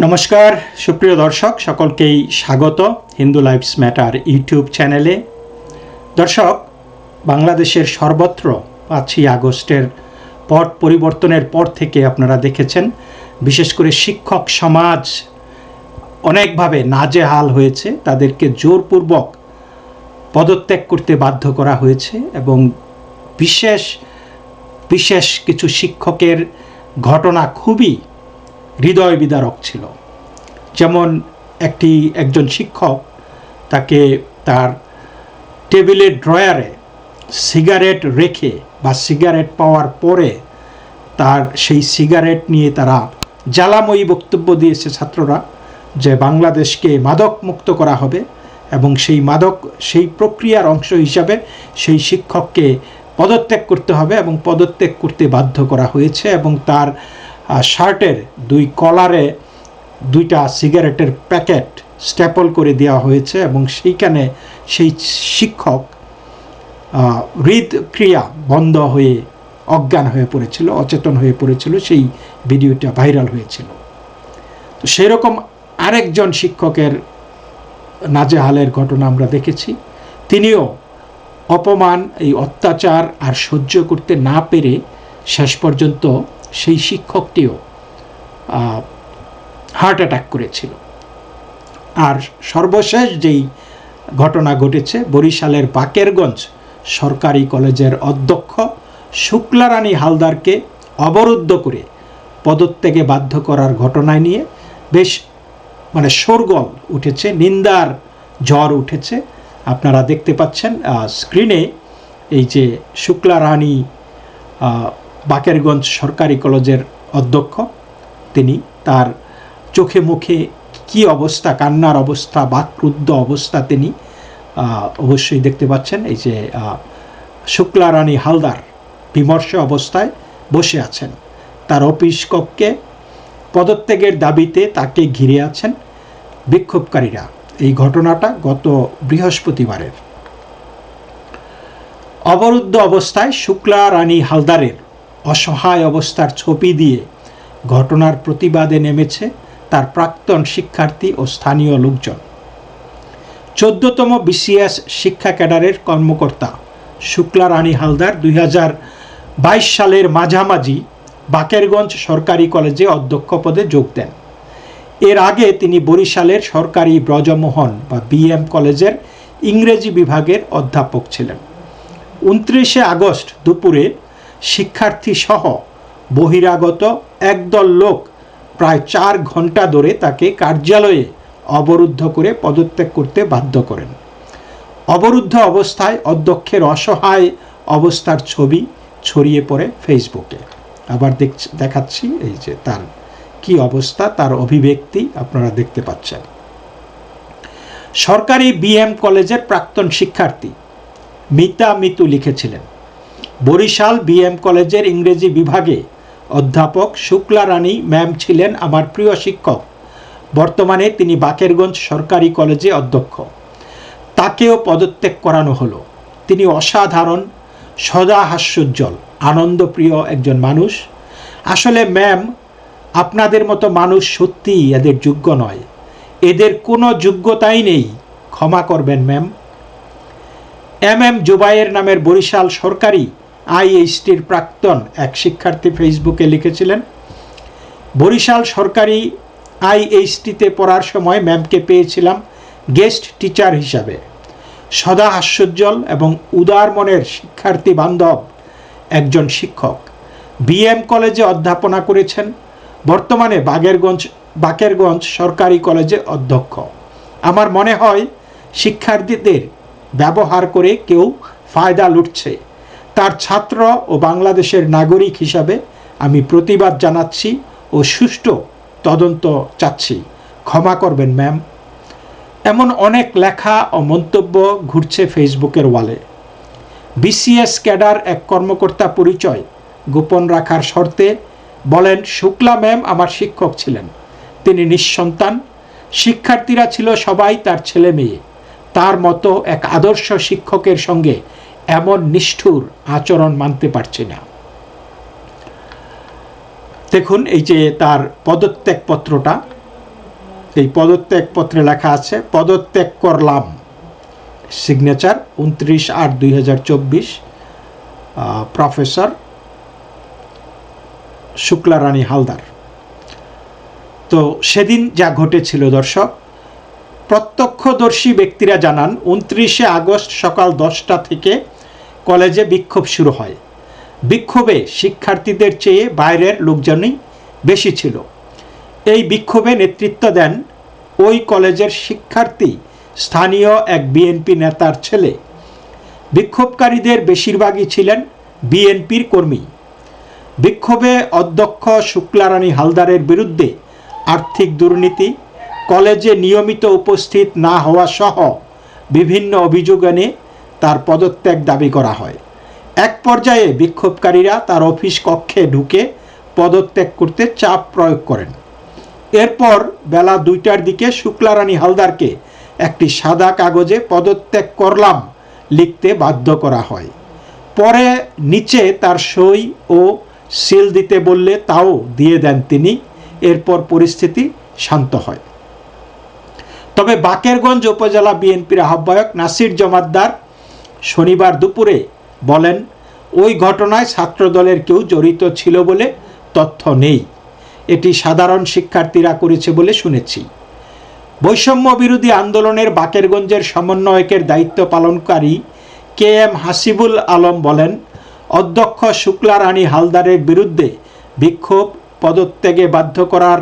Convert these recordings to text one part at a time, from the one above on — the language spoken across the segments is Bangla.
নমস্কার, সুপ্রিয় দর্শক, সকলকেই স্বাগত হিন্দু লাইফস ম্যাটার ইউটিউব চ্যানেলে। দর্শক, বাংলাদেশের সর্বত্র পাঁচই আগস্টের পট পরিবর্তনের পর থেকে আপনারা দেখেছেন, বিশেষ করে শিক্ষক সমাজ অনেকভাবে নাজেহাল হয়েছে, তাদেরকে জোরপূর্বক পদত্যাগ করতে বাধ্য করা হয়েছে এবং বিশেষ বিশেষ কিছু শিক্ষকের ঘটনা খুবই হৃদয় বিদারক ছিল। যেমন একটি, একজন শিক্ষক তাকে তার টেবিলের ড্রয়ারে সিগারেট রেখে বা সিগারেট পাওয়ার পরে তার সেই সিগারেট নিয়ে তারা জ্বালাময়ী বক্তব্য দিয়েছে ছাত্ররা যে বাংলাদেশকে মাদক মুক্ত করা হবে এবং সেই মাদক, সেই প্রক্রিয়ার অংশ হিসাবে সেই শিক্ষককে পদত্যাগ করতে হবে এবং পদত্যাগ করতে বাধ্য করা হয়েছে এবং তার শার্টের দুই কলারে দুইটা সিগারেটের প্যাকেট স্ট্যাপল করে দেওয়া হয়েছে এবং সেইখানে সেই শিক্ষক হৃদক্রিয়া বন্ধ হয়ে, অজ্ঞান হয়ে পড়েছিল, অচেতন হয়ে পড়েছিল, সেই ভিডিওটা ভাইরাল হয়েছিল। তো সেরকম আরেকজন শিক্ষকের নাজেহালের ঘটনা আমরা দেখেছি। তিনিও অপমান, এই অত্যাচার আর সহ্য করতে না পেরে শেষ পর্যন্ত সেই শিক্ষকটিও হার্ট অ্যাটাক করেছিল। আর সর্বশেষ যেই ঘটনা ঘটেছে বরিশালের বাকেরগঞ্জ সরকারি কলেজের অধ্যক্ষ শুক্লারানী হালদারকে অবরুদ্ধ করে পদত্যাগে বাধ্য করার ঘটনায় নিয়ে বেশ মানে শোরগোল উঠেছে নিন্দার ঝড় উঠেছে। আপনারা দেখতে পাচ্ছেন স্ক্রিনে এই যে শুক্লা রানী আহ, বাকেরগঞ্জ সরকারি কলেজের অধ্যক্ষ। তিনি তার চোখে মুখে কি অবস্থা, কান্নার অবস্থা, বাকরুদ্ধ অবস্থা তিনি অবশ্যই দেখতে পাচ্ছেন। এই যে শুক্লা রানী হালদার বিমর্ষ অবস্থায় বসে আছেন। তার অফিস কক্ষে পদত্যাগের দাবিতে তাকে ঘিরে আছেন বিক্ষোভকারীরা। এই ঘটনাটা গত বৃহস্পতিবারের। অবরুদ্ধ অবস্থায় শুক্লা রানী হালদারের অসহায় অবস্থার ছবি দিয়ে ঘটনার প্রতিবাদে নেমেছে তার প্রাক্তন শিক্ষার্থী ও স্থানীয় লোকজন। চোদ্দতম বিসিএস শিক্ষা ক্যাডারের কর্মকর্তা শুক্লা রানী হালদার দুই বাইশ সালের মাঝামাঝি বাকেরগঞ্জ সরকারি কলেজে অধ্যক্ষ পদে যোগ দেন। এর আগে তিনি বরিশালের সরকারি ব্রজমোহন বা বিএম কলেজের ইংরেজি বিভাগের অধ্যাপক ছিলেন। উনত্রিশে আগস্ট দুপুরে শিক্ষার্থী সহ বহিরাগত একদল লোক প্রায় চার ঘণ্টা ধরে তাকে কার্যালয়ে অবরুদ্ধ করে পদত্যাগ করতে বাধ্য করেন। অবরুদ্ধ অবস্থায় অধ্যক্ষের অসহায় অবস্থার ছবি ছড়িয়ে পড়ে ফেসবুকে। আবার দেখাচ্ছি এই যে তার কি অবস্থা, তার অভিব্যক্তি আপনারা দেখতে পাচ্ছেন। সরকারি বিএম কলেজের প্রাক্তন শিক্ষার্থী মিতা মিতু লিখেছিলেন বরিশাল বিএম কলেজের ইংরেজি বিভাগে অধ্যাপক শুক্লা রানী ম্যাম ছিলেন আমার প্রিয় শিক্ষক। বর্তমানে তিনি বাকেরগঞ্জ সরকারি কলেজে অধ্যক্ষ। তাকেও পদত্যাগ করানো হলো। তিনি অসাধারণ, সদা হাস্যোজ্জ্বল, আনন্দপ্রিয় একজন মানুষ। আসলে ম্যাম, আপনাদের মতো মানুষ সত্যিই এদের যোগ্য নয়। এদের কোনো যোগ্যতাই নেই। ক্ষমা করবেন ম্যাম। এম এম জুবাইয়ের নামের বরিশাল সরকারি আইএইচটির প্রাক্তন এক শিক্ষার্থী ফেসবুকে লিখেছিলেন, বরিশাল সরকারি আইএইচটিতে পড়ার সময় ম্যামকে পেয়েছিলাম গেস্ট টিচার হিসাবে। সদা হাস্যোজ্জ্বল এবং উদার মনের শিক্ষার্থী বান্ধব একজন শিক্ষক। বিএম কলেজে অধ্যাপনা করেছেন, বর্তমানে বাগেরগঞ্জ বাকেরগঞ্জ সরকারি কলেজে অধ্যক্ষ। আমার মনে হয় শিক্ষার্থীদের ব্যবহার করে কেউ ফায়দা লুটছে। তার ছাত্র ও বাংলাদেশের নাগরিক হিসাবে আমি প্রতিবাদ জানাচ্ছি ও সুষ্ঠু তদন্ত চাচ্ছি। ক্ষমা করবেন, ম্যাম। এমন অনেক লেখা ও মন্তব্য ঘুরছে ফেসবুকের ওয়ালে। বিসিএস ক্যাডার এক কর্মকর্তা পরিচয় গোপন রাখার শর্তে বলেন, শুক্লা ম্যাম আমার শিক্ষক ছিলেন। তিনি নিঃসন্তান। শিক্ষার্থীরা ছিল সবাই তার ছেলে মেয়ে। তার মতো এক আদর্শ শিক্ষকের সঙ্গে এমন নিষ্ঠুর আচরণ মানতে পারছি না। দেখুন, এই যে তার পদত্যাগপত্রটা, এই পদত্যাগ পত্রে লেখা আছে, পদত্যাগ করলাম। সিগনেচার উনত্রিশ আট দুই হাজার চব্বিশ প্রফেসর শুক্লারানী হালদার। তো সেদিন যা ঘটেছিল দর্শক, প্রত্যক্ষদর্শী ব্যক্তিরা জানান, উনত্রিশে আগস্ট সকাল দশটা থেকে কলেজে বিক্ষোভ শুরু হয়। বিক্ষোভে শিক্ষার্থীদের চেয়ে বাইরের লোকজনই বেশি ছিল। এই বিক্ষোভে নেতৃত্ব দেন ওই কলেজের শিক্ষার্থী, স্থানীয় এক বিএনপি নেতার ছেলে। বিক্ষোভকারীদের বেশিরভাগই ছিলেন বিএনপির কর্মী। বিক্ষোভে অধ্যক্ষ শুক্লারানী হালদারের বিরুদ্ধে আর্থিক দুর্নীতি, কলেজে নিয়মিত উপস্থিত না হওয়া সহ বিভিন্ন অভিযোগ এনে তার পদত্যাগ দাবি করা হয়। এক পর্যায়ে বিক্ষোভকারীরা তার অফিস কক্ষে ঢুকে পদত্যাগ করতে চাপ প্রয়োগ করেন। এরপর বেলা দুইটার দিকে শুক্লারানী হালদারকে একটি সাদা কাগজে পদত্যাগ করলাম লিখতে বাধ্য করা হয়। পরে নিচে তার সই ও সিল দিতে বললে তাও দিয়ে দেন তিনি, এরপর পরিস্থিতি শান্ত হয়। তবে বাকেরগঞ্জ উপজেলা বিএনপির আহ্বায়ক নাসির জমাদ্দার শনিবার দুপুরে বলেন, ওই ঘটনায় ছাত্রদলের কেউ জড়িত ছিল বলে তথ্য নেই। এটি সাধারণ শিক্ষার্থীরা করেছে বলে শুনেছি। বৈষম্য বিরোধী আন্দোলনের বাকেরগঞ্জের সমন্বয়কের দায়িত্ব পালনকারী কে এম হাসিবুল আলম বলেন, অধ্যক্ষ শুক্লা রানী হালদারের বিরুদ্ধে বিক্ষোভ, পদত্যাগে বাধ্য করার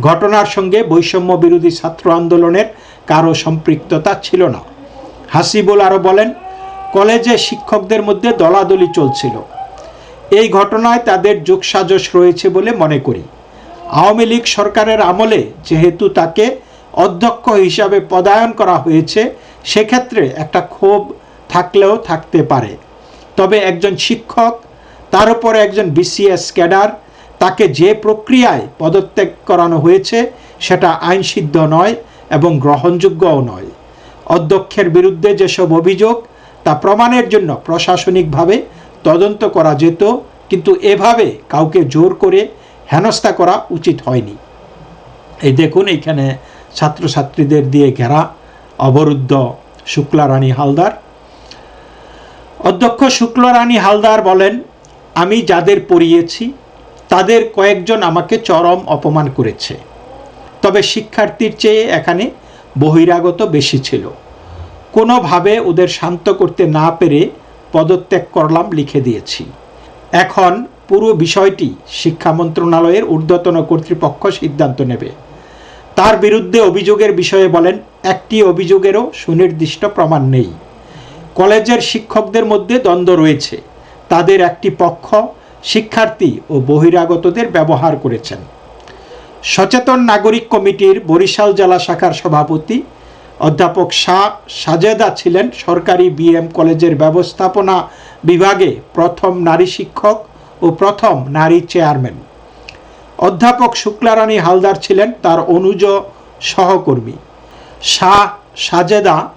ঘটনার সঙ্গে বৈষম্য বিরোধী ছাত্র আন্দোলনের কারও সম্পৃক্ততা ছিল না। হাসিবুল আরও বলেন কলেজে শিক্ষকদের মধ্যে দলাদলি চলছিল। এই ঘটনায় তাদের যোগসাজশ রয়েছে বলে মনে করি। আওয়ামী লীগ সরকারের আমলে যেহেতু তাকে অধ্যক্ষ হিসাবে পদায়ন করা হয়েছে, সেক্ষেত্রে একটা ক্ষোভ থাকলেও থাকতে পারে। তবে একজন শিক্ষক, তার উপরে একজন বিসিএস ক্যাডার, তাকে যে প্রক্রিয়ায় পদত্যাগ করানো হয়েছে, সেটা আইনসিদ্ধ নয় এবং গ্রহণযোগ্যও নয়। অধ্যক্ষের বিরুদ্ধে যেসব অভিযোগ তা প্রমাণের জন্য প্রশাসনিকভাবে তদন্ত করা যেত, কিন্তু এভাবে কাউকে জোর করে হেনস্থা করা উচিত হয়নি। এই দেখুন, এইখানে ছাত্রছাত্রীদের দিয়ে ঘেরা অবরুদ্ধ শুক্লারানী হালদার। অধ্যক্ষ শুক্লারানী হালদার বলেন, আমি যাদের পড়িয়েছি, তাদের কয়েকজন আমাকে চরম অপমান করেছে। তবে শিক্ষার্থীর চেয়ে এখানে বহিরাগত বেশি ছিল। কোনোভাবে ওদের শান্ত করতে না পেরে পদত্যাগ করলাম লিখে দিয়েছি। এখন পুরো বিষয়টি শিক্ষা মন্ত্রণালয়ের ঊর্ধ্বতন কর্তৃপক্ষ সিদ্ধান্ত নেবে। তার বিরুদ্ধে অভিযোগের বিষয়ে বলেন, একটি অভিযোগেরও সুনির্দিষ্ট প্রমাণ নেই। কলেজের শিক্ষকদের মধ্যে দ্বন্দ্ব রয়েছে। তাদের একটি পক্ষ শিক্ষার্থী ও বহিরাগতদের ব্যবহার করেছেন। সচেতন নাগরিক কমিটির বরিশাল জেলা শাখার সভাপতি অধ্যাপক শাহ সাজেদা ছিলেন সরকারি বিএম কলেজের ব্যবস্থাপনা বিভাগে প্রথম নারী শিক্ষক ও প্রথম নারী চেয়ারম্যান। অধ্যাপক শুক্লারানী হালদার ছিলেন তার অনুজ সহকর্মী। শাহ সাজেদা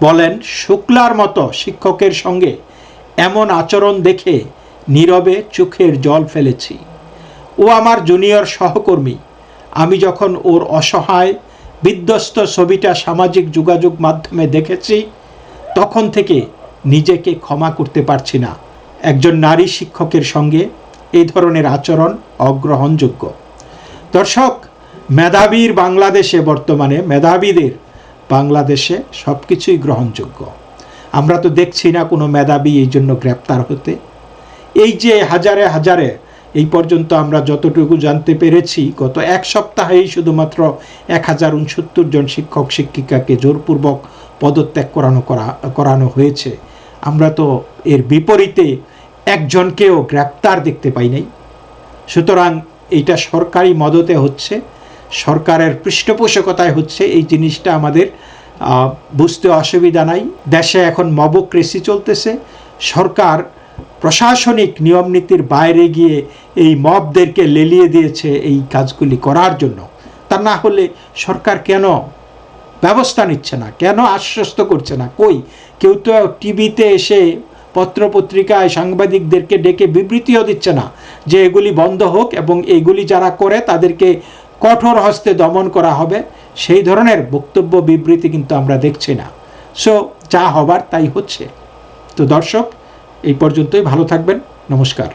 বলেন, শুক্লার মতো শিক্ষকের সঙ্গে এমন আচরণ দেখে নীরবে চোখের জল ফেলেছি। ও আমার জুনিয়র সহকর্মী। আমি যখন ওর অসহায় বিধ্বস্ত ছবিটা সামাজিক যোগাযোগ মাধ্যমে দেখেছি, তখন থেকে নিজেকে ক্ষমা করতে পারছি না। একজন নারী শিক্ষকের সঙ্গে এই ধরনের আচরণ অগ্রহণযোগ্য। দর্শক, মেধাবীর বাংলাদেশে বর্তমানে, মেধাবীদের বাংলাদেশে সব কিছুই গ্রহণযোগ্য। আমরা তো দেখছি না কোনো মেধাবী এই জন্য গ্রেপ্তার হতে। এই যে হাজারে হাজারে এই পর্যন্ত আমরা যতটুকু জানতে পেরেছি, গত এক সপ্তাহেই শুধুমাত্র এক হাজার উনসত্তর জন শিক্ষক, শিক্ষিকাকে জোরপূর্বক পদত্যাগ করানো করা, করানো হয়েছে। আমরা তো এর বিপরীতে একজনকেও গ্রেপ্তার দেখতে পাই নাই। সুতরাং এইটা সরকারি মদতে হচ্ছে, সরকারের পৃষ্ঠপোষকতায় হচ্ছে, এই জিনিসটা আমাদের বুঝতে অসুবিধা নাই। দেশে এখন মবক্রেসি চলতেছে, সরকার প্রশাসনিক নিয়ম নীতির বাইরে গিয়ে এই মবদেরকে লেলিয়ে দিয়েছে এই কাজগুলি করার জন্য। তা না হলে সরকার কেন ব্যবস্থা নিচ্ছে না? কেন আশ্বস্ত করছে না? কই? কেউ তো টিভিতে এসে পত্রপত্রিকায় সাংবাদিকদেরকে ডেকে বিবৃতিও দিচ্ছে না যে এগুলি বন্ধ হোক এবং এগুলি যারা করে তাদেরকে কঠোর হস্তে দমন করা হবে। সেই ধরনের বক্তব্য, বিবৃতি কিন্তু আমরা দেখছি না। সো যা হবার তাই হচ্ছে। তো দর্শক এই পর্যন্তই ভালো থাকবেন নমস্কার।